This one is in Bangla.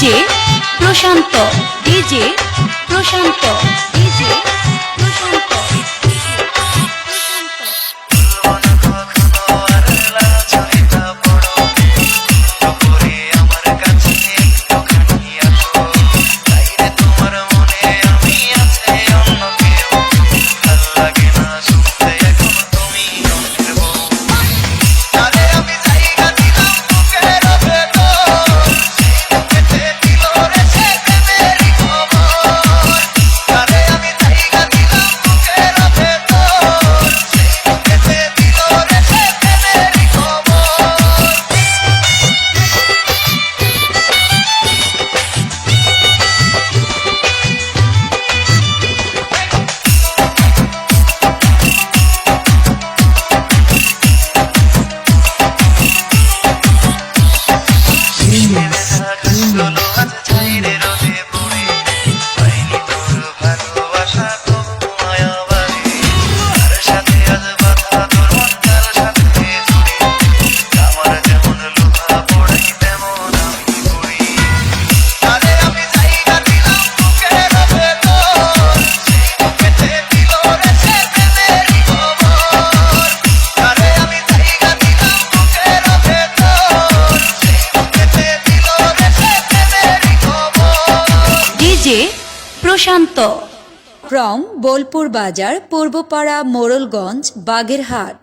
ডিজে প্রশান্ত ডিজে প্রশান্ত যে প্রশান্ত ফ্রম বোলপুর বাজার পূর্বপাড়া মোড়লগঞ্জ বাগেরহাট